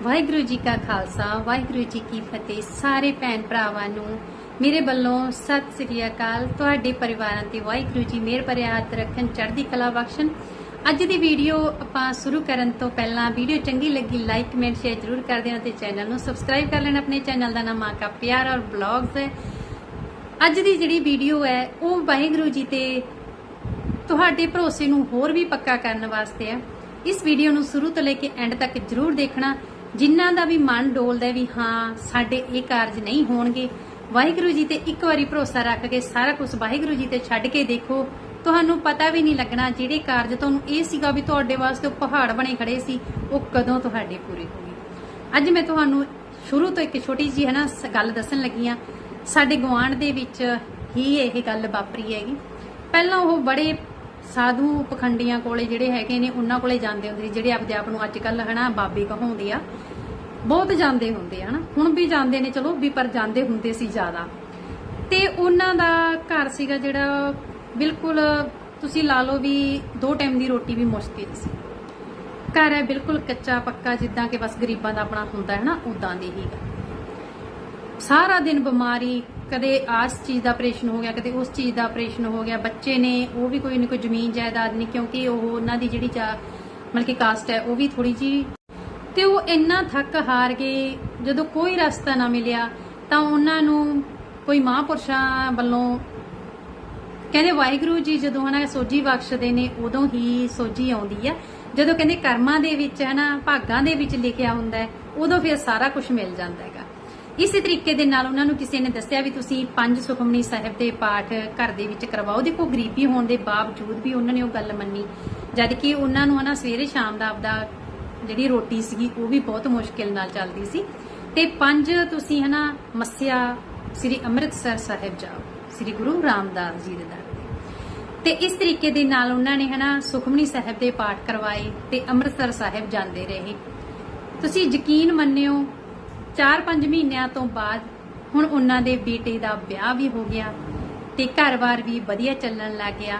ਵਾਹਿਗੁਰੂ ਜੀ ਕਾ ਖਾਲਸਾ, ਵਾਹਿਗੁਰੂ ਜੀ ਕੀ ਫਤਿਹ। ਸਾਰੇ ਭੈਣ ਭਰਾਵਾਂ ਨੂੰ ਮੇਰੇ ਵੱਲੋਂ ਸਤਿ ਸ੍ਰੀ ਅਕਾਲ। ਤੁਹਾਡੇ ਪਰਿਵਾਰਾਂ ਤੇ ਵਾਹਿਗੁਰੂ ਜੀ ਮਿਹਰ ਭਰਿਆ ਹੱਥ ਰੱਖਣ, ਚੜ੍ਹਦੀ ਕਲਾ ਬਖਸ਼ਣ। ਅੱਜ ਦੀ ਵੀਡੀਓ ਆਪਾਂ ਸ਼ੁਰੂ ਕਰਨ ਤੋਂ ਪਹਿਲਾਂ ਵੀਡੀਓ ਚੰਗੀ ਲੱਗੀ, ਲਾਈਕ, ਕਮੈਂਟ, ਸ਼ੇਅਰ ਜ਼ਰੂਰ ਕਰ ਦੇਣਾ ਤੇ ਚੈਨਲ ਨੂੰ ਸਬਸਕ੍ਰਾਈਬ ਕਰ ਲੈਣਾ ਆਪਣੇ ਚੈਨਲ ਦਾ ਨਾਮ ਆਕਾ ਪਿਆਰ ਔਰ ਬਲੌਗਸ ਹੈ। ਅੱਜ ਦੀ ਜਿਹੜੀ ਵੀਡੀਓ ਹੈ, ਉਹ ਵਾਹਿਗੁਰੂ ਜੀ ਤੇ ਤੁਹਾਡੇ ਭਰੋਸੇ ਨੂੰ ਹੋਰ ਵੀ ਪੱਕਾ ਕਰਨ ਵਾਸਤੇ ਹੈ। ਇਸ ਵੀਡੀਓ ਨੂੰ ਸ਼ੁਰੂ ਤੋਂ ਲੈ ਕੇ ਐਂਡ ਤੱਕ ਜਰੂਰ ਦੇਖਣਾ। ਜਿਨ੍ਹਾਂ ਦਾ ਵੀ ਮਨ ਡੋਲਦਾ ਵੀ ਹਾਂ, ਸਾਡੇ ਇਹ ਕਾਰਜ ਨਹੀਂ ਹੋਣਗੇ, ਵਾਹਿਗੁਰੂ ਜੀ ਤੇ ਇੱਕ ਵਾਰੀ ਭਰੋਸਾ ਰੱਖ ਕੇ ਸਾਰਾ ਕੁਝ ਵਾਹਿਗੁਰੂ ਜੀ ਤੇ ਛੱਡ ਕੇ ਦੇਖੋ। ਤੁਹਾਨੂੰ ਪਤਾ ਵੀ ਨਹੀਂ ਲੱਗਣਾ ਜਿਹੜੇ ਕਾਰਜ ਤੁਹਾਨੂੰ ਇਹ ਸੀਗਾ ਵੀ ਤੁਹਾਡੇ ਵਾਸਤੇ ਉਹ ਪਹਾੜ ਬਣੇ ਖੜੇ ਸੀ, ਉਹ ਕਦੋਂ ਤੁਹਾਡੇ ਪੂਰੇ ਹੋਣਗੇ ਅੱਜ ਮੈਂ ਤੁਹਾਨੂੰ ਸ਼ੁਰੂ ਤੋਂ ਇੱਕ ਛੋਟੀ ਜੀ ਹੈ ਨਾ ਸ- ਗੱਲ ਦੱਸਣ ਲੱਗੀ ਆ ਸਾਡੇ ਗੁਆਂਢ ਦੇ ਵਿੱਚ ਹੀ ਇਹ ਗੱਲ ਵਾਪਰੀ ਹੈਗੀ। ਪਹਿਲਾਂ ਉਹ ਬੜੇ ਸਾਧੂ ਪਖੰਡੀਆਂ ਕੋਲੇ ਜਿਹੜੇ ਹੈਗੇ ਨੇ, ਉਹਨਾਂ ਕੋਲੇ ਜਾਂਦੇ ਹੁੰਦੇ ਸੀ, ਜਿਹੜੇ ਆਪਦੇ ਆਪ ਨੂੰ ਅੱਜ ਕੱਲ ਹਨਾ ਬਾਬੇ ਕਹਾਉਂਦੇ ਆ। ਬਹੁਤ ਜਾਂਦੇ ਹੁੰਦੇ ਆ ਹਨਾ। ਹੁਣ ਵੀ ਜਾਂਦੇ ਨੇ, ਚਲੋ ਵੀ ਪਰ ਜਾਂਦੇ ਹੁੰਦੇ ਸੀ ਜ਼ਿਆਦਾ। ਤੇ ਉਹਨਾਂ ਦਾ ਘਰ ਸੀਗਾ ਜਿਹੜਾ, ਬਿਲਕੁਲ ਤੁਸੀਂ ਲਾ ਲਓ ਵੀ ਦੋ ਟਾਈਮ ਦੀ ਰੋਟੀ ਵੀ ਮੁਸ਼ਕਿਲ ਸੀ। ਘਰ ਹੈ ਬਿਲਕੁਲ ਕੱਚਾ ਪੱਕਾ, ਜਿੱਦਾਂ ਕਿ ਬਸ ਗਰੀਬਾਂ ਦਾ ਆਪਣਾ ਹੁੰਦਾ ਹੈ ਨਾ ਉਦਾਂ ਦੇ ਹੀ। ਸਾਰਾ ਦਿਨ ਬਿਮਾਰੀ ਕਦੇ ਆਸ ਚੀਜ਼ ਦਾ ਆਪਰੇਸ਼ਨ ਹੋ ਗਿਆ, ਕਦੇ ਉਸ ਚੀਜ਼ ਦਾ ਆਪਰੇਸ਼ਨ ਹੋ ਗਿਆ, ਬੱਚੇ ਨੇ, ਉਹ ਵੀ ਕੋਈ ਨਾ ਕੋਈ ਜ਼ਮੀਨ ਜਾਇਦਾਦ ਨਹੀਂ, ਕਿਉਂਕਿ ਉਹ ਉਹਨਾਂ ਦੀ ਜਿਹੜੀ ਚਾ, ਮਤਲਬ ਕਿ ਕਾਸਟ ਹੈ, ਉਹ ਵੀ ਥੋੜੀ ਜੀ ਤੇ ਉਹ ਇੰਨਾ ਥੱਕ ਹਾਰ ਕੇ ਜਦੋਂ ਕੋਈ ਰਸਤਾ ਨਾ ਮਿਲਿਆ, ਤਾਂ ਉਹਨਾਂ ਨੂੰ ਕੋਈ ਮਹਾਂਪੁਰਸ਼ਾਂ ਵੱਲੋਂ ਕਹਿੰਦੇ ਵਾਹਿਗੁਰੂ ਜੀ ਜਦੋਂ ਹਨਾ ਸੋਝੀ ਬਖਸ਼ਦੇ ਨੇ, ਉਦੋਂ ਹੀ ਸੋਝੀ ਆਉਂਦੀ ਆ। ਜਦੋਂ ਕਹਿੰਦੇ ਕਰਮਾਂ ਦੇ ਵਿੱਚ ਹਨਾ, ਭਾਗਾਂ ਦੇ ਵਿੱਚ ਲਿਖਿਆ ਹੁੰਦਾ ਹੈ, ਉਦੋਂ ਫਿਰ ਸਾਰਾ ਕੁਝ ਮਿਲ ਜਾਂਦਾ ਹੈਗਾ। ਇਸੇ ਤਰੀਕੇ ਦੇ ਨਾਲ ਉਹਨਾਂ ਨੂੰ ਕਿਸੇ ਨੇ ਦੱਸਿਆ ਵੀ ਤੁਸੀਂ ਪੰਜ ਸੁਖਮਨੀ ਸਾਹਿਬ ਦੇ ਪਾਠ ਘਰ ਦੇ ਵਿੱਚ ਕਰਵਾਓ। ਦੇਖੋ, ਗਰੀਬੀ ਹੋਣ ਦੇ ਬਾਵਜੂਦ ਵੀ ਉਹਨਾਂ ਨੇ ਉਹ ਗੱਲ ਮੰਨੀ। ਜਦ ਕਿ ਉਹਨਾਂ ਨੂੰ ਹਨਾ ਸਵੇਰੇ ਸ਼ਾਮ ਦਾ ਆਪਦਾ ਜਿਹੜੀ ਰੋਟੀ ਸੀਗੀ, ਉਹ ਵੀ ਬਹੁਤ ਮੁਸ਼ਕਿਲ ਨਾਲ ਚੱਲਦੀ ਸੀ। ਤੇ ਪੰਜ ਤੁਸੀਂ ਹਨਾ ਮੱਸਿਆ, ਸ੍ਰੀ ਅੰਮ੍ਰਿਤਸਰ ਸਾਹਿਬ ਜਾਓ, ਸ੍ਰੀ ਗੁਰੂ ਰਾਮਦਾਸ ਜੀ ਦੇ ਦਰ ਤੇ। ਤੇ ਇਸ ਤਰੀਕੇ ਦੇ ਨਾਲ ਉਹਨਾਂ ਨੇ ਹਨਾ ਸੁਖਮਨੀ ਸਾਹਿਬ ਦੇ ਪਾਠ ਕਰਵਾਏ ਤੇ ਅੰਮ੍ਰਿਤਸਰ ਸਾਹਿਬ ਜਾਂਦੇ ਰਹੇ। ਤੁਸੀਂ ਯਕੀਨ ਮੰਨਿਓ 4-5 ਮਹੀਨਿਆਂ ਤੋਂ ਬਾਅਦ ਹੁਣ ਉਹਨਾਂ ਦੇ ਬੇਟੇ ਦਾ ਵਿਆਹ ਵੀ ਹੋ ਗਿਆ ਤੇ ਘਰ-ਬਾਰ ਵੀ ਵਧੀਆ ਚੱਲਣ ਲੱਗ ਗਿਆ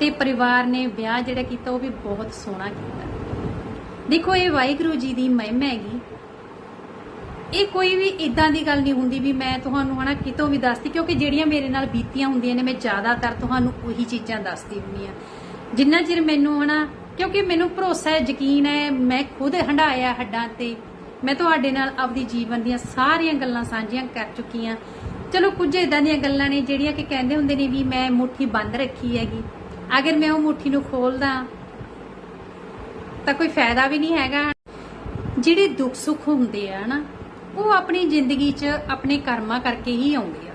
ਤੇ ਪਰਿਵਾਰ ਨੇ ਵਿਆਹ ਜਿਹੜਾ ਕੀਤਾ ਉਹ ਵੀ ਬਹੁਤ ਸੋਹਣਾ ਕੀਤਾ। ਦੇਖੋ, ਇਹ ਵਾਹਿਗੁਰੂ ਜੀ ਦੀ ਮਹਿਮਾ ਹੈਗੀ। ਇਹ ਕੋਈ ਵੀ ਇਦਾਂ ਦੀ ਗੱਲ ਨਹੀਂ ਹੁੰਦੀ ਵੀ ਮੈਂ ਤੁਹਾਨੂੰ ਹਨਾ ਕਿਤੋਂ ਵੀ ਦੱਸਦੀ, ਕਿਉਂਕਿ ਜਿਹੜੀਆਂ ਮੇਰੇ ਨਾਲ ਬੀਤੀਆਂ ਹੁੰਦੀਆਂ ਨੇ, ਮੈਂ ਜ਼ਿਆਦਾਤਰ ਤੁਹਾਨੂੰ ਉਹੀ ਚੀਜ਼ਾਂ ਦੱਸਦੀ ਹੁੰਦੀ ਆ ਜਿੰਨਾ ਚਿਰ ਮੈਨੂੰ ਹਨਾ, ਕਿਉਂਕਿ ਮੈਨੂੰ ਭਰੋਸਾ ਹੈ, ਯਕੀਨ ਹੈ, ਮੈਂ ਖੁਦ ਹੰਡਾਇਆ ਹੱਡਾਂ ਤੇ ਮੈਂ ਤੁਹਾਡੇ ਨਾਲ ਆਪਦੀ ਜੀਵਨ ਦੀਆਂ ਸਾਰੀਆਂ ਗੱਲਾਂ ਸਾਂਝੀਆਂ ਕਰ ਚੁੱਕੀ ਆ ਚਲੋ, ਕੁਝ ਇਦਾਂ ਦੀਆਂ ਗੱਲਾਂ ਨੇ ਜਿਹੜੀਆਂ ਕਿ ਕਹਿੰਦੇ ਹੁੰਦੇ ਨੇ ਵੀ ਮੈਂ ਮੁੱਠੀ ਬੰਦ ਰੱਖੀ ਹੈਗੀ। ਅਗਰ ਮੈਂ ਉਹ ਮੁੱਠੀ ਨੂੰ ਖੋਲਦਾ, ਤਾਂ ਕੋਈ ਫਾਇਦਾ ਵੀ ਨਹੀਂ ਹੈਗਾ। ਜਿਹੜੇ ਦੁੱਖ ਸੁੱਖ ਹੁੰਦੇ ਆ ਨਾ, ਉਹ ਆਪਣੀ ਜ਼ਿੰਦਗੀ 'ਚ ਆਪਣੇ ਕਰਮਾਂ ਕਰਕੇ ਹੀ ਆਉਂਦੇ ਆ।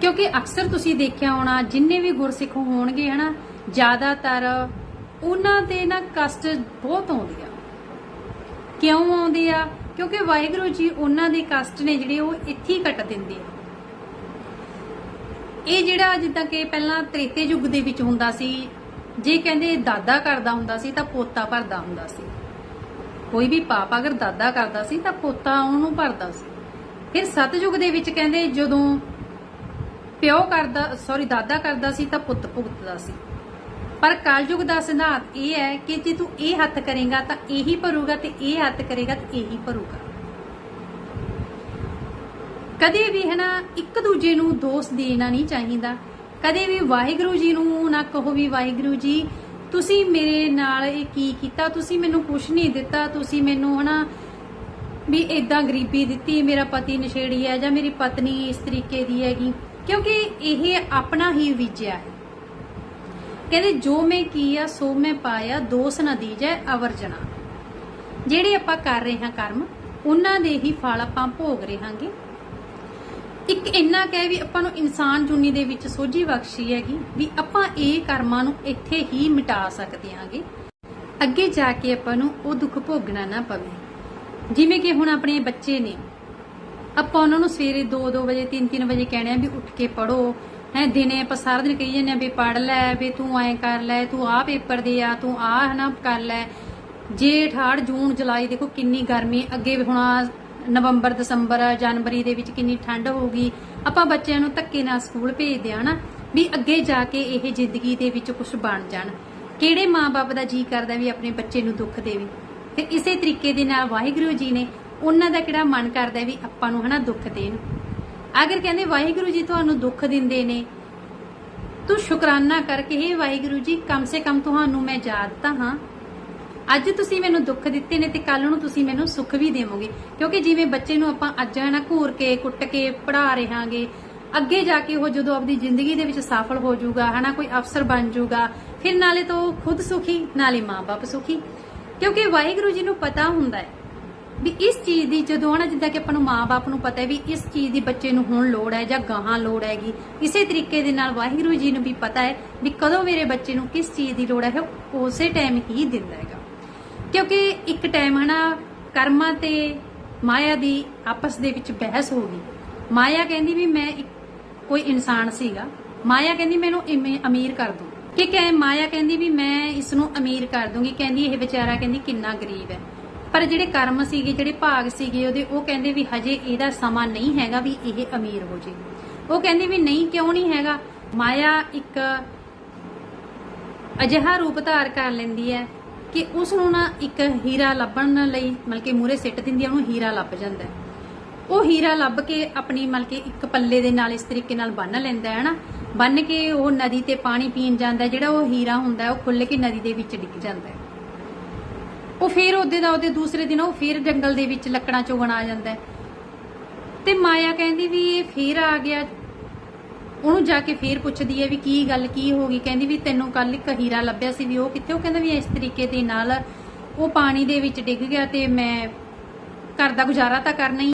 ਕਿਉਂਕਿ ਅਕਸਰ ਤੁਸੀਂ ਦੇਖਿਆ ਹੋਣਾ, ਜਿੰਨੇ ਵੀ ਗੁਰਸਿੱਖ ਹੋਣਗੇ ਹਨਾ, ਜ਼ਿਆਦਾਤਰ ਉਹਨਾਂ ਦੇ ਨਾ ਕਸ਼ਟ ਬਹੁਤ ਆਉਂਦੇ ਆ। ਕਿਉਂ ਆਉਂਦੇ ਆ? ਕਿਉਂਕਿ ਵਾਹਿਗੁਰੂ ਜੀ ਉਹਨਾਂ ਦੇ ਕਸ਼ਟ ਨੇ ਜਿਹੜੇ ਉਹ ਇੱਥੇ ਹੀ ਕੱਟ ਦਿੰਦੇ ਆ। ਇਹ ਜਿਹੜਾ ਜਿੱਦਾਂ ਕਿ ਪਹਿਲਾਂ ਤ੍ਰੇਤੇ ਯੁੱਗ ਦੇ ਵਿੱਚ ਹੁੰਦਾ ਸੀ, ਜੇ ਕਹਿੰਦੇ ਦਾਦਾ ਕਰਦਾ ਹੁੰਦਾ ਸੀ ਤਾਂ ਪੋਤਾ ਭਰਦਾ ਹੁੰਦਾ ਸੀ। ਕੋਈ ਵੀ ਪਾਪ ਅਗਰ ਦਾਦਾ ਕਰਦਾ ਸੀ ਤਾਂ ਪੋਤਾ ਉਹਨੂੰ ਭਰਦਾ ਸੀ। ਫਿਰ ਸਤਜੁਗ ਦੇ ਵਿੱਚ ਕਹਿੰਦੇ ਜਦੋਂ ਪਿਓ ਕਰਦਾ ਸੌਰੀ ਦਾਦਾ ਕਰਦਾ ਸੀ ਤਾਂ ਪੁੱਤ ਭੁਗਤਦਾ ਸੀ। ਪਰ ਕਲਯੁਗ ਦਾ ਸਿਧਾਂਤ ਇਹ ਹੈ ਕਿ ਜੇ ਤੂੰ ਇਹ ਹੱਥ ਕਰੇਗਾ ਤਾਂ ਇਹੀ ਭਰੂਗਾ ਤੇ ਇਹ ਹੱਥ ਕਰੇਗਾ ਤਾਂ ਇਹੀ ਭਰੂਗਾ। ਕਦੇ ਵੀ ਹੈ ਨਾ, ਇੱਕ ਦੂਜੇ ਨੂੰ ਦੋਸ਼ ਦੇਣਾ ਨਹੀਂ ਚਾਹੀਦਾ। ਕਦੇ ਵੀ ਵਾਹਿਗੁਰੂ ਜੀ ਨੂੰ ਨਾ ਕਹੋ ਵੀ, ਵਾਹਿਗੁਰੂ ਜੀ, ਤੁਸੀਂ ਮੇਰੇ ਨਾਲ ਇਹ ਕੀ ਕੀਤਾ? ਤੁਸੀਂ ਮੈਨੂੰ ਕੁਝ ਨਹੀਂ ਦਿੱਤਾ। ਤੁਸੀਂ ਮੈਨੂੰ ਹਨਾ ਵੀ ਇਦਾਂ ਗਰੀਬੀ ਦਿੱਤੀ, ਮੇਰਾ ਪਤੀ ਨਸ਼ੇੜੀ ਹੈ ਜਾਂ ਮੇਰੀ ਪਤਨੀ ਇਸ ਤਰੀਕੇ ਦੀ ਹੈਗੀ। ਕਿਉਂਕਿ ਇਹ ਆਪਣਾ ਹੀ ਵਿਜਿਆ ਹੈ। ਕਹਿੰਦੇ, ਜੋ ਮੈਂ ਕੀਆ, ਸੋ ਮੈਂ ਪਾਇਆ, ਦੋਸ ਨਾ ਦੀਜੈ ਅਵਰਜਣਾ ਜਿਹੜੇ ਆਪਾਂ ਕਰ ਰਹੇ ਹਾਂ ਕਰਮ, ਉਹਨਾਂ ਦੇ ਹੀ ਫਲ ਆਪਾਂ ਭੋਗ ਰਹੇ ਹਾਂਗੇ ਇੱਕ ਇੰਨਾ ਕਹਿ ਵੀ ਆਪਾਂ ਨੂੰ ਇਨਸਾਨ ਜੁਨੀ ਦੇ ਵਿੱਚ ਸੋਝੀ ਬਖਸ਼ੀ ਹੈਗੀ ਵੀ ਆਪਾਂ ਇਹ ਕਰਮਾਂ ਨੂੰ ਇੱਥੇ ਹੀ ਮਿਟਾ ਸਕਦੇ ਹਾਂਗੇ। ਅੱਗੇ ਜਾ ਕੇ ਆਪਾਂ ਨੂੰ ਉਹ ਦੁੱਖ ਭੋਗਣਾ ਨਾ ਪਵੇ। ਜਿਵੇਂ ਕਿ ਹੁਣ ਆਪਣੇ ਬੱਚੇ ਨੇ। ਆਪਾਂ ਉਹਨਾਂ ਨੂੰ ਸਵੇਰੇ 2-2 ਵਜੇ 3-3 ਵਜੇ ਕਹਿਣਾ ਵੀ ਉੱਠ ਕੇ ਪੜੋ ਹੈ, ਦਿਨੇ ਆਪਾਂ ਸਾਰਾ ਦਿਨ ਕਹੀ ਜਾਂਦੇ ਆ ਵੀ ਪੜ ਲੈ, ਵੀ ਤੂੰ ਐਂ ਕਰ ਲੈ, ਤੂੰ ਆਹ ਪੇਪਰ ਦੇ ਆ, ਤੂੰ ਆਹ ਹਨਾ ਕਰ ਲੈ। ਜੇਠ ਹਾੜ ਜੂਨ, ਜੁਲਾਈ ਦੇਖੋ ਕਿੰਨੀ ਗਰਮੀ, ਅੱਗੇ ਹੁਣ ਨਵੰਬਰ, ਦਸੰਬਰ, ਜਨਵਰੀ ਦੇ ਵਿੱਚ ਕਿੰਨੀ ਠੰਡ ਹੋਊਗੀ। ਆਪਾਂ ਬੱਚਿਆਂ ਨੂੰ ਧੱਕੇ ਨਾਲ ਸਕੂਲ ਭੇਜਦੇ ਆ ਨਾ, ਵੀ ਅੱਗੇ ਜਾ ਕੇ ਇਹ ਜ਼ਿੰਦਗੀ ਦੇ ਵਿੱਚ ਕੁਝ ਬਣ ਜਾਣ। ਕਿਹੜੇ ਮਾਪੇ ਦਾ ਜੀ ਕਰਦਾ ਵੀ ਆਪਣੇ ਬੱਚੇ ਨੂੰ ਦੁੱਖ ਦੇਵੇ? ਤੇ ਇਸੇ ਤਰੀਕੇ ਦੇ ਨਾਲ ਵਾਹਿਗੁਰੂ ਜੀ ਨੇ ਉਹਨਾਂ ਦਾ ਕਿਹੜਾ ਮਨ ਕਰਦਾ ਵੀ ਆਪਾਂ ਨੂੰ ਹਨਾ ਦੁੱਖ ਦੇਣ। ਅਗਰ ਕਹਿੰਦੇ, ਵਾਹਿਗੁਰੂ ਜੀ ਤੁਹਾਨੂੰ ਦੁੱਖ ਦਿੰਦੇ ਨੇ। ਤੂੰ ਸ਼ੁਕਰਾਨਾ ਕਰਕੇ ਹੀ ਵਾਹਿਗੁਰੂ ਜੀ, ਕਮ ਸੇ ਕਮ ਤੁਹਾਨੂੰ ਮੈਂ ਯਾਦ ਤਾਂ ਹਾਂ। ਅੱਜ ਤੁਸੀਂ ਮੈਨੂੰ ਦੁੱਖ ਦਿੱਤੇ ਨੇ ਤੇ ਕੱਲ ਨੂੰ ਤੁਸੀਂ ਮੈਨੂੰ ਸੁੱਖ ਵੀ ਦੇਵੋਗੇ। ਕਿਉਂਕਿ ਜਿਵੇਂ ਬੱਚੇ ਨੂੰ ਆਪਾਂ ਅੱਜ ਹਨਾ ਘੂਰ ਕੇ, ਕੁੱਟ ਕੇ ਪੜਾ ਰਹਾਂਗੇ, ਅੱਗੇ ਜਾ ਕੇ ਉਹ ਜਦੋਂ ਆਪਣੀ ਜ਼ਿੰਦਗੀ ਦੇ ਵਿੱਚ ਸਫਲ ਹੋ ਜਾਊਗਾ ਹਨਾ ਕੋਈ ਅਫਸਰ ਬਣ ਜਾਊਗਾ, ਫਿਰ ਨਾਲੇ ਤਾਂ ਉਹ ਖੁਦ ਸੁਖੀ, ਨਾਲੇ ਮਾਪੇ ਸੁਖੀ। ਕਿਉਂਕਿ ਵਾਹਿਗੁਰੂ ਜੀ ਨੂੰ ਪਤਾ ਹੁੰਦਾ ਹੈ ਵੀ ਇਸ ਚੀਜ਼ ਦੀ ਜਦੋਂ ਨਾ ਜਿੱਦਾਂ ਕਿ ਆਪਾਂ ਨੂੰ ਮਾਪੇ ਨੂੰ ਪਤਾ ਹੈ ਵੀ ਇਸ ਚੀਜ਼ ਦੀ ਬੱਚੇ ਨੂੰ ਹੁਣ ਲੋੜ ਹੈ ਜਾਂ ਗਾਹਾਂ ਲੋੜ ਹੈਗੀ, ਇਸੇ ਤਰੀਕੇ ਦੇ ਨਾਲ ਵਾਹਿਗੁਰੂ ਜੀ ਨੂੰ ਵੀ ਪਤਾ ਹੈ ਵੀ ਕਦੋਂ ਮੇਰੇ ਬੱਚੇ ਨੂੰ ਕਿਸ ਚੀਜ਼ ਦੀ ਲੋੜ ਹੈ, ਉਹ ਉਸੇ ਟਾਈਮ ਹੀ ਦਿੰਦਾ ਹੈਗਾ। ਕਿਉਂਕਿ ਇੱਕ ਟਾਈਮ ਹਨਾ, ਕਰਮਾਂ ਤੇ ਮਾਇਆ ਦੀ ਆਪਸ ਦੇ ਵਿੱਚ ਬਹਿਸ ਹੋ ਗਈ। ਮਾਇਆ ਕਹਿੰਦੀ ਵੀ ਮੈਂ ਕੋਈ ਇਨਸਾਨ ਸੀਗਾ। ਮਾਇਆ ਕਹਿੰਦੀ ਮੈਨੂੰ ਅਮੀਰ ਕਰ ਦੂੰ। ਕਿ ਕਹੇ ਮਾਇਆ ਕਹਿੰਦੀ ਵੀ ਮੈਂ ਇਸ ਨੂੰ ਅਮੀਰ ਕਰ ਦੂੰਗੀ। ਕਹਿੰਦੀ ਇਹ ਵਿਚਾਰਾ ਕਹਿੰਦੀ ਕਿੰਨਾ ਗਰੀਬ ਹੈ। ਪਰ ਜਿਹੜੇ ਕਰਮ ਸੀਗੇ, ਜਿਹੜੇ ਭਾਗ ਸੀਗੇ ਉਹਦੇ, ਉਹ ਕਹਿੰਦੇ ਵੀ ਹਜੇ ਇਹਦਾ ਸਮਾਂ ਨਹੀਂ ਹੈਗਾ ਵੀ ਇਹ ਅਮੀਰ ਹੋ ਜੇ। ਉਹ ਕਹਿੰਦੇ ਵੀ ਨਹੀਂ, ਕਿਉਂ ਨਹੀਂ ਹੈਗਾ? ਮਾਇਆ ਇੱਕ ਅਜਿਹਾ ਰੂਪ ਧਾਰ ਕਰ ਲੈਂਦੀ ਹੈ ਕਿ ਉਸ ਨੂੰ ਨਾ ਇੱਕ ਹੀਰਾ ਲੱਭਣ ਲਈ ਮਤਲਬ ਕਿ ਮੂਰੇ ਸਿੱਟ ਦਿੰਦੀ ਹੈ, ਉਹਨੂੰ ਹੀਰਾ ਲੱਭ ਜਾਂਦਾ ਉਹ ਹੀਰਾ ਲੱਭ ਕੇ ਆਪਣੀ ਮਤਲਬ ਕਿ ਇੱਕ ਪੱਲੇ ਦੇ ਨਾਲ ਇਸ ਤਰੀਕੇ ਨਾਲ ਬੰਨ ਲੈਂਦਾ ਹੈ ਨਾ ਬੰਨ ਕੇ ਉਹ ਨਦੀ ਤੇ ਪਾਣੀ ਪੀਣ ਜਾਂਦਾ ਜਿਹੜਾ ਉਹ ਹੀਰਾ ਹੁੰਦਾ ਉਹ ਖੁੱਲ ਕੇ ਨਦੀ ਦੇ ਵਿੱਚ ਡਿੱਗ ਜਾਂਦਾ ਉਹ ਫਿਰ ਉਹਦੇ ਦਾ ਉਹਦੇ ਦੂਸਰੇ ਦਿਨ ਉਹ ਫਿਰ ਜੰਗਲ ਦੇ ਵਿੱਚ ਲੱਕੜਾਂ ਚੋਗਣ ਆ ਜਾਂਦਾ ਤੇ ਮਾਇਆ ਕਹਿੰਦੀ ਵੀ ਇਹ ਫਿਰ ਆ ਗਿਆ। ਉਹਨੂੰ ਜਾ ਕੇ ਫੇਰ ਪੁੱਛਦੀ ਹੈ ਵੀ ਕੀ ਗੱਲ, ਕੀ ਹੋ ਗਈ? ਕਹਿੰਦੀ ਵੀ ਤੈਨੂੰ ਕੱਲ ਇੱਕ ਹੀਰਾ ਲੱਭਿਆ ਸੀ ਵੀ ਉਹ ਕਿੱਥੇ? ਉਹ ਕਹਿੰਦਾ ਵੀ ਇਸ ਤਰੀਕੇ ਦੇ ਨਾਲ ਉਹ ਪਾਣੀ ਦੇ ਵਿੱਚ ਡਿੱਗ ਗਿਆ ਤੇ ਮੈਂ ਘਰ ਦਾ ਗੁਜ਼ਾਰਾ ਤਾਂ ਕਰਨਾ ਹੀ।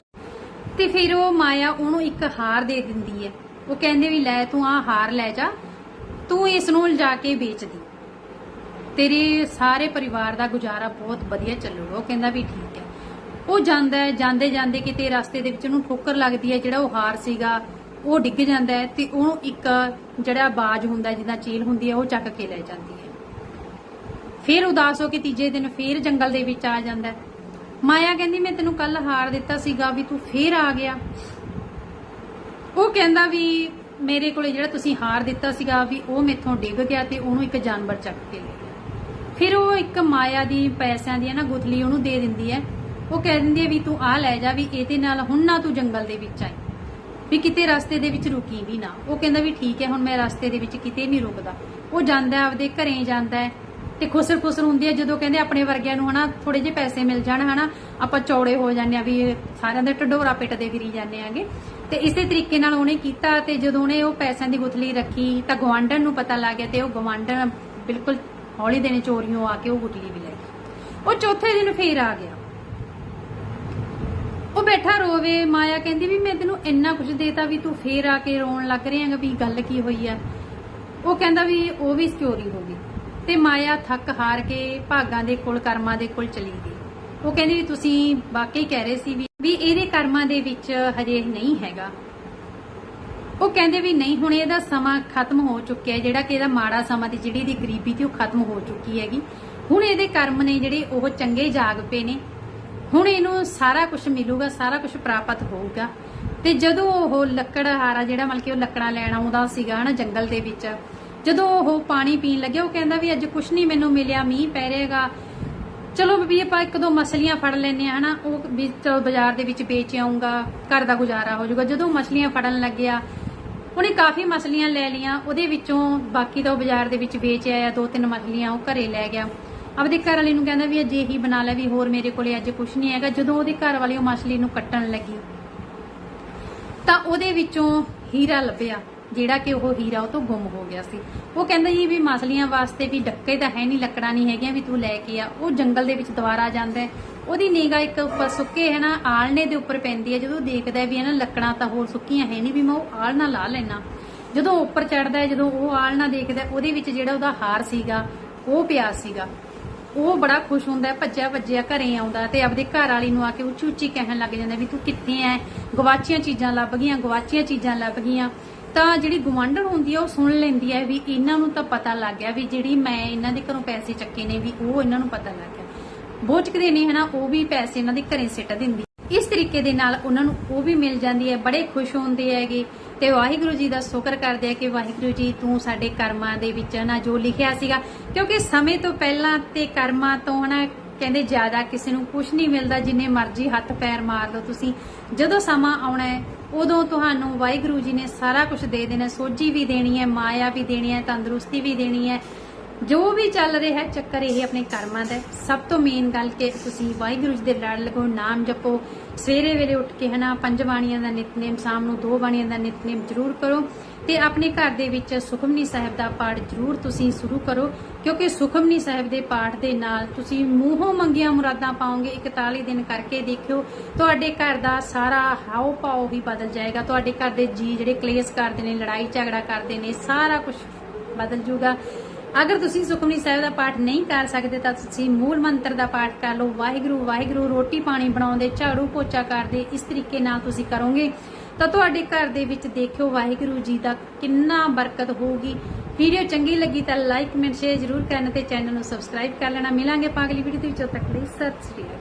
ਤੇ ਫਿਰ ਉਹ ਮਾਇਆ ਉਹਨੂੰ ਇੱਕ ਹਾਰ ਦੇ ਦਿੰਦੀ ਹੈ। ਉਹ ਕਹਿੰਦੇ ਵੀ ਲੈ ਤੂੰ ਆਹ ਹਾਰ ਲੈ ਜਾ। ਤੂੰ ਇਸ ਨੂੰ ਲਿਜਾ ਕੇ ਵੇਚ ਦੀ। ਤੇਰੇ ਸਾਰੇ ਪਰਿਵਾਰ ਦਾ ਗੁਜ਼ਾਰਾ ਬਹੁਤ ਵਧੀਆ ਚੱਲੂਗਾ। ਉਹ ਕਹਿੰਦਾ ਵੀ ਠੀਕ ਹੈ। ਉਹ ਜਾਂਦਾ ਹੈ, ਜਾਂਦੇ ਜਾਂਦੇ ਕਿਤੇ ਰਸਤੇ ਦੇ ਵਿੱਚ ਉਹਨੂੰ ਠੋਕਰ ਲੱਗਦੀ ਹੈ, ਜਿਹੜਾ ਉਹ ਹਾਰ ਸੀਗਾ, ਉਹ ਡਿੱਗ ਜਾਂਦਾ ਹੈ ਤੇ ਉਹਨੂੰ ਇੱਕ ਜਿਹੜਾ ਬਾਜ ਹੁੰਦਾ ਜਿੱਦਾਂ ਚੀਲ ਹੁੰਦੀ ਹੈ, ਉਹ ਚੱਕ ਕੇ ਲੈ ਜਾਂਦੀ ਹੈ। ਫਿਰ ਉਦਾਸ ਹੋ ਕੇ ਤੀਜੇ ਦਿਨ ਫੇਰ ਜੰਗਲ ਦੇ ਵਿੱਚ ਆ ਜਾਂਦਾ ਹੈ। ਮਾਇਆ ਕਹਿੰਦੀ, ਮੈਂ ਤੈਨੂੰ ਕੱਲ ਹਾਰ ਦਿੱਤਾ ਸੀਗਾ ਵੀ ਤੂੰ ਫੇਰ ਆ ਗਿਆ। ਉਹ ਕਹਿੰਦਾ ਵੀ, ਮੇਰੇ ਕੋਲੇ ਜਿਹੜਾ ਤੁਸੀਂ ਹਾਰ ਦਿੱਤਾ ਸੀਗਾ ਵੀ ਉਹ ਮੇਥੋਂ ਡਿੱਗ ਗਿਆ ਤੇ ਉਹਨੂੰ ਇੱਕ ਜਾਨਵਰ ਚੱਕ ਕੇ ਲਿਆ ਫਿਰ ਉਹ ਇੱਕ ਮਾਇਆ ਦੀ ਪੈਸਿਆਂ ਦੀ ਨਾ ਗੁਥਲੀ ਉਹਨੂੰ ਦੇ ਦਿੰਦੀ ਹੈ। ਉਹ ਕਹਿ ਦਿੰਦੀ ਹੈ ਵੀ ਤੂੰ ਆ ਲੈ ਜਾ ਵੀ ਇਹਦੇ ਨਾਲ ਹੁਣ ਨਾ ਤੂੰ ਜੰਗਲ ਦੇ ਵਿੱਚ ਆਈ। ਵੀ ਕਿਤੇ ਰਸਤੇ ਦੇ ਵਿੱਚ ਰੁਕੀ ਵੀ ਨਾ। ਉਹ ਕਹਿੰਦਾ ਵੀ ਠੀਕ ਹੈ, ਹੁਣ ਮੈਂ ਰਸਤੇ ਦੇ ਵਿੱਚ ਕਿਤੇ ਨਹੀਂ ਰੁਕਦਾ। ਉਹ ਜਾਂਦਾ ਆਪਦੇ ਘਰੇ ਜਾਂਦਾ ਹੈ ਤੇ ਖੁਸਰ ਖੁਸਰ ਹੁੰਦੀ ਹੈ ਜਦੋਂ ਕਹਿੰਦੇ ਆਪਣੇ ਵਰਗਿਆਂ ਨੂੰ ਹਨਾ ਥੋੜੇ ਜਿਹੇ ਪੈਸੇ ਮਿਲ ਜਾਣ ਹਨਾ, ਆਪਾਂ ਚੌੜੇ ਹੋ ਜਾਂਦੇ ਆ ਵੀ ਸਾਰਿਆਂ ਦੇ ਢਡੋਰਾ ਪਿੱਟਦੇ ਫਿਰੀ ਜਾਂਦੇ ਆਂਗੇ ਤੇ ਇਸੇ ਤਰੀਕੇ ਨਾਲ ਉਹਨੇ ਕੀਤਾ ਤੇ ਜਦੋਂ ਉਹਨੇ ਉਹ ਪੈਸਿਆਂ ਦੀ ਗੁਥਲੀ ਰੱਖੀ ਤਾਂ ਗਵਾਂਢਣ ਨੂੰ ਪਤਾ ਲੱਗ ਗਿਆ ਤੇ ਉਹ ਗਵਾਂਢਣ ਬਿਲਕੁਲ ਹੌਲੀ ਦੇਣੇ ਚੋਰੀਆਂ ਆ ਕੇ ਉਹ ਗੁੱਟਲੀ ਵੀ ਲੈ ਗਿਆ ਉਹ ਚੌਥੇ ਦਿਨ ਫੇਰ ਆ ਗਿਆ। ਉਹ ਬੈਠਾ ਰੋਵੇ, ਮਾਇਆ ਕਹਿੰਦੀ ਵੀ ਮੈਂ ਤੈਨੂੰ ਇੰਨਾ ਕੁਝ ਦੇਤਾ ਵੀ ਤੂੰ ਫੇਰ ਆ ਕੇ ਰੋਣ ਲੱਗ ਰਹੀ ਵੀ ਗੱਲ ਕੀ ਹੋਈ ਆ। ਉਹ ਕਹਿੰਦਾ ਵੀ ਉਹ ਵੀ ਚੋਰੀ ਹੋ ਗਈ। ਤੇ ਮਾਇਆ ਥੱਕ ਹਾਰ ਕੇ ਭਾਗਾਂ ਦੇ ਕੋਲ, ਕਰਮਾਂ ਦੇ ਕੋਲ ਚਲੀ ਗਈ। ਉਹ ਕਹਿੰਦੀ ਵੀ ਤੁਸੀਂ ਵਾਕਈ ਕਹਿ ਰਹੇ ਸੀ ਵੀ ਵੀ ਇਹਦੇ ਕਰਮਾਂ ਦੇ ਵਿੱਚ ਹਜੇ ਨਹੀਂ ਹੈਗਾ। ਉਹ ਕਹਿੰਦੇ ਵੀ ਨਹੀਂ, ਹੁਣ ਇਹਦਾ ਸਮਾਂ ਖਤਮ ਹੋ ਚੁੱਕਿਆ ਹੈ, ਜਿਹੜਾ ਕਿ ਇਹਦਾ ਮਾੜਾ ਸਮਾਂ ਦੀ ਜਿਹੜੀ ਇਹਦੀ ਗਰੀਬੀ ਸੀ ਉਹ ਖਤਮ ਹੋ ਚੁੱਕੀ ਹੈਗੀ। ਹੁਣ ਇਹਦੇ ਕਰਮ ਨੇ ਜਿਹੜੇ ਉਹ ਚੰਗੇ ਜਾਗ ਪਏ ਨੇ। ਹੁਣ ਇਹਨੂੰ ਸਾਰਾ ਕੁਝ ਮਿਲੂਗਾ, ਸਾਰਾ ਕੁਝ ਪ੍ਰਾਪਤ ਹੋਊਗਾ। ਤੇ ਜਦੋਂ ਉਹ ਲੱਕੜਹਾਰਾ ਜਿਹੜਾ ਮਤਲਬ ਕਿ ਉਹ ਲੱਕੜਾਂ ਲੈਣ ਆਉਂਦਾ ਸੀਗਾ ਨਾ ਜੰਗਲ ਦੇ ਵਿੱਚ, ਜਦੋਂ ਉਹ ਪਾਣੀ ਪੀਣ ਲੱਗਿਆ, ਉਹ ਕਹਿੰਦਾ ਵੀ ਅੱਜ ਕੁਝ ਨਹੀਂ ਮੈਨੂੰ ਮਿਲਿਆ, ਮੀਂਹ ਪੈ ਰਿਹਾਗਾ। ਚਲੋ ਵੀ ਆਪਾਂ ਇੱਕ ਦੋ ਮਛਲੀਆਂ ਫੜ ਲੈਨੇ ਆ ਹਨਾ, ਉਹ ਵੀ ਚਲੋ ਬਾਜ਼ਾਰ ਦੇ ਵਿੱਚ ਵੇਚ ਆਉਂਗਾ ਘਰ ਦਾ ਗੁਜ਼ਾਰਾ ਹੋ ਜਾਊਗਾ। ਜਦੋਂ ਮਛਲੀਆਂ ਫੜਨ ਲੱਗਿਆ ਉਹਨੇ ਕਾਫੀ ਮਛਲੀਆਂ ਲੈ ਲੀਆਂ ਉਹਦੇ ਵਿੱਚੋਂ ਬਾਕੀ ਤਾਂ ਉਹ ਬਾਜ਼ਾਰ ਦੇ ਵਿੱਚ ਵੇਚ ਆਇਆ, ਦੋ ਤਿੰਨ ਮਛਲੀਆਂ ਉਹ ਘਰੇ ਲੈ ਗਿਆ। ਆਪਦੇ ਘਰ ਵਾਲੇ ਨੂੰ ਕਹਿੰਦਾ ਵੀ ਅੱਜ ਇਹੀ ਬਣਾ ਲੈ ਵੀ ਹੋਰ ਮੇਰੇ ਕੋਲੇ ਅੱਜ ਕੁਝ ਨਹੀਂ ਹੈਗਾ। ਜਦੋਂ ਉਹਦੇ ਘਰ ਵਾਲੀ ਉਹ ਮਛਲੀ ਨੂੰ ਕੱਟਣ ਲੱਗੀ, ਤਾਂ ਉਹਦੇ ਵਿੱਚੋਂ ਹੀਰਾ ਲੱਭਿਆ। ਜਿਹੜਾ ਕਿ ਉਹ ਹੀਰਾ ਉਹ ਤੋਂ ਗੁੰਮ ਹੋ ਗਿਆ ਸੀ। ਉਹ ਕਹਿੰਦਾ ਜੀ ਵੀ ਮਾਸਲੀਆਂ ਵਾਸਤੇ ਵੀ ਡੱਕੇ ਤਾਂ ਹੈ ਨਹੀਂ ਲੱਕੜਾਂ ਨਹੀਂ ਹੈਗੀਆਂ ਵੀ ਤੂੰ ਲੈ ਕੇ ਆ। ਉਹ ਜੰਗਲ ਦੇ ਵਿੱਚ ਦੁਬਾਰਾ ਜਾਂਦਾ ਉਹਦੀ ਨਿਗਾਹ ਇੱਕ ਸੁੱਕੇ ਹੈ ਨਾ ਆਲਣੇ ਦੇ ਉੱਪਰ ਪੈਂਦੀ ਹੈ। ਜਦੋਂ ਦੇਖਦਾ ਹੈ ਵੀ ਲੱਕੜਾਂ ਤਾਂ ਹੋਰ ਸੁੱਕੀਆਂ ਹੈ ਨਹੀਂ ਵੀ ਮੈਂ ਉਹ ਆਲਣਾ ਲਾ ਲੈਣਾ ਜਦੋਂ ਉੱਪਰ ਚੜਦਾ ਹੈ ਜਦੋਂ ਉਹ ਆਲਣਾ ਦੇਖਦਾ ਹੈ, ਉਹਦੇ ਵਿੱਚ ਜਿਹੜਾ ਉਹਦਾ ਹਾਰ ਸੀਗਾ ਉਹ ਪਿਆ ਸੀਗਾ। ਉਹ ਬੜਾ ਖੁਸ਼ ਹੁੰਦਾ ਭੱਜਿਆ ਭੱਜਿਆ ਘਰੇ ਆਉਂਦਾ ਤੇ ਆਪਦੇ ਘਰ ਵਾਲੀ ਨੂੰ ਆ ਕੇ ਉੱਚੀ ਉੱਚੀ ਕਹਿਣ ਲੱਗ ਜਾਂਦਾ ਵੀ ਤੂੰ ਕਿੱਥੇ ਐ? ਗਵਾਚੀਆਂ ਚੀਜ਼ਾਂ ਲੱਭ ਗਈਆਂ ਗਵਾਚੀਆਂ ਚੀਜ਼ਾਂ ਲੱਭ ਗਈਆਂ। ਤਾਂ ਜਿਹੜੀ ਗਵਾਂਢਣ ਹੁੰਦੀ ਆ, ਉਹ ਸੁਣ ਲੈਂਦੀ ਹੈ ਵੀ ਇਹਨਾਂ ਨੂੰ ਤਾਂ ਪਤਾ ਲੱਗ ਗਿਆ ਵੀ ਜਿਹੜੀ ਮੈਂ ਇਹਨਾਂ ਦੇ ਘਰੋਂ ਪੈਸੇ ਚੱਕੇ ਨੇ ਵੀ ਉਹ ਇਹਨਾਂ ਨੂੰ ਪਤਾ ਲੱਗ ਗਿਆ। ਬੋਚਕਦੇ ਨੇ ਹਨਾ, ਉਹ ਵੀ ਪੈਸੇ ਇਹਨਾਂ ਦੇ ਘਰੇ ਸਿੱਟ ਦਿੰਦੀ। ਇਸ ਤਰੀਕੇ ਦੇ ਨਾਲ ਉਹਨਾਂ ਨੂੰ ਉਹ ਵੀ ਮਿਲ ਜਾਂਦੀ ਹੈ ਬੜੇ ਖੁਸ਼ ਹੁੰਦੇ ਹੈਗੇ ਤੇ ਵਾਹਿਗੁਰੂ ਜੀ ਦਾ ਸ਼ੁਕਰ ਕਰਦੇ ਆ ਕਿ ਵਾਹਿਗੁਰੂ ਜੀ ਤੂੰ ਸਾਡੇ ਕਰਮਾਂ ਦੇ ਵਿੱਚ ਨਾ ਜੋ ਲਿਖਿਆ ਸੀਗਾ। ਕਿਉਂਕਿ ਸਮੇਂ ਤੋਂ ਪਹਿਲਾਂ ਤੇ ਕਰਮਾਂ ਤੋਂ ਹਨਾ, ਕਹਿੰਦੇ ਜ਼ਿਆਦਾ ਕਿਸੇ ਨੂੰ ਕੁਝ ਨਹੀਂ ਮਿਲਦਾ, ਜਿੰਨੇ ਮਰਜ਼ੀ ਹੱਥ ਪੈਰ ਮਾਰ ਲਓ ਤੁਸੀਂ। ਜਦੋਂ ਸਮਾਂ ਆਉਣਾ ਹੈ ਉਦੋਂ ਤੁਹਾਨੂੰ ਵਾਹਿਗੁਰੂ ਜੀ ਨੇ ਸਾਰਾ ਕੁਝ ਦੇ ਦੇਣਾ ਸੋਝੀ ਵੀ ਦੇਣੀ ਹੈ, ਮਾਇਆ ਵੀ ਦੇਣੀ ਹੈ, ਤੰਦਰੁਸਤੀ ਵੀ ਦੇਣੀ ਹੈ। ਜੋ ਵੀ ਚੱਲ ਰਿਹਾ ਹੈ, ਚੱਕਰ ਇਹ ਆਪਣੇ ਕਰਮਾਂ ਦਾ ਸਭ ਤੋਂ ਮੇਨ ਗੱਲ ਕਿ ਤੁਸੀਂ ਵਾਹਿਗੁਰੂ ਜੀ ਦੇ ਲੜ ਲਗੋ, ਨਾਮ ਜਪੋ। ਸਵੇਰੇ ਵੇਲੇ ਉੱਠ ਕੇ ਹਨਾ, ਪੰਜ ਬਾਣੀਆਂ ਦਾ ਨਿਤਨੇਮ, ਸ਼ਾਮ ਨੂੰ ਦੋ ਬਾਣੀਆਂ ਦਾ ਨਿਤਨੇਮ ਜ਼ਰੂਰ ਕਰੋ ਤੇ ਆਪਣੇ ਘਰ ਦੇ ਵਿੱਚ ਸੁਖਮਨੀ ਸਾਹਿਬ ਦਾ ਪਾਠ ਜ਼ਰੂਰ ਤੁਸੀਂ ਸ਼ੁਰੂ ਕਰੋ, ਕਿਉਂਕਿ ਸੁਖਮਨੀ ਸਾਹਿਬ ਦੇ ਪਾਠ ਦੇ ਨਾਲ ਤੁਸੀਂ ਮੂੰਹੋਂ ਮੰਗੀਆਂ ਮੁਰਾਦਾਂ ਪਾਓਗੇ 41 ਦਿਨ ਕਰਕੇ ਦੇਖਿਓ, ਤੁਹਾਡੇ ਘਰ ਦਾ ਸਾਰਾ ਹਾਉ ਪਾਉ ਵੀ ਬਦਲ ਜਾਏਗਾ। ਤੁਹਾਡੇ ਘਰ ਦੇ ਜੀ ਜਿਹੜੇ ਕਲੇਸ਼ ਕਰਦੇ ਨੇ ਲੜਾਈ ਝਗੜਾ ਕਰਦੇ ਨੇ, ਸਾਰਾ ਕੁਝ ਬਦਲ ਜੂਗਾ ਅਗਰ ਤੁਸੀਂ ਸੁਖਮਨੀ ਸਾਹਿਬ ਦਾ ਪਾਠ ਨਹੀਂ ਕਰ ਸਕਦੇ ਤਾਂ ਤੁਸੀਂ ਮੂਲ ਮੰਤਰ ਦਾ ਪਾਠ ਕਰ ਲਓ। ਵਾਹਿਗੁਰੂ ਵਾਹਿਗੁਰੂ, ਰੋਟੀ ਪਾਣੀ ਬਣਾਉਂਦੇ, ਝਾੜੂ ਪੋਚਾ ਕਰਦੇ, ਇਸ ਤਰੀਕੇ ਨਾਲ ਤੁਸੀਂ ਕਰੋਗੇ। ਤਾਂ ਤੁਹਾਡੇ ਘਰ ਦੇ ਵਿੱਚ ਦੇਖਿਓ ਵਾਹਿਗੁਰੂ ਜੀ ਦਾ ਕਿੰਨਾ ਬਰਕਤ ਹੋਊਗੀ। ਵੀਡੀਓ ਚੰਗੀ ਲੱਗੀ ਤਾਂ ਲਾਈਕ, ਕਮੈਂਟ, ਸ਼ੇਅਰ ਜ਼ਰੂਰ ਕਰਨ ਤੇ ਚੈਨਲ ਨੂੰ ਸਬਸਕ੍ਰਾਈਬ ਕਰ ਲੈਣਾ। ਮਿਲਾਂਗੇ ਆਪਾਂ ਅਗਲੀ ਵੀਡੀਓ ਦੇ ਵਿੱਚ। ਤੱਕ ਲਈ ਸਤਿ ਸ੍ਰੀ ਅਕਾਲ।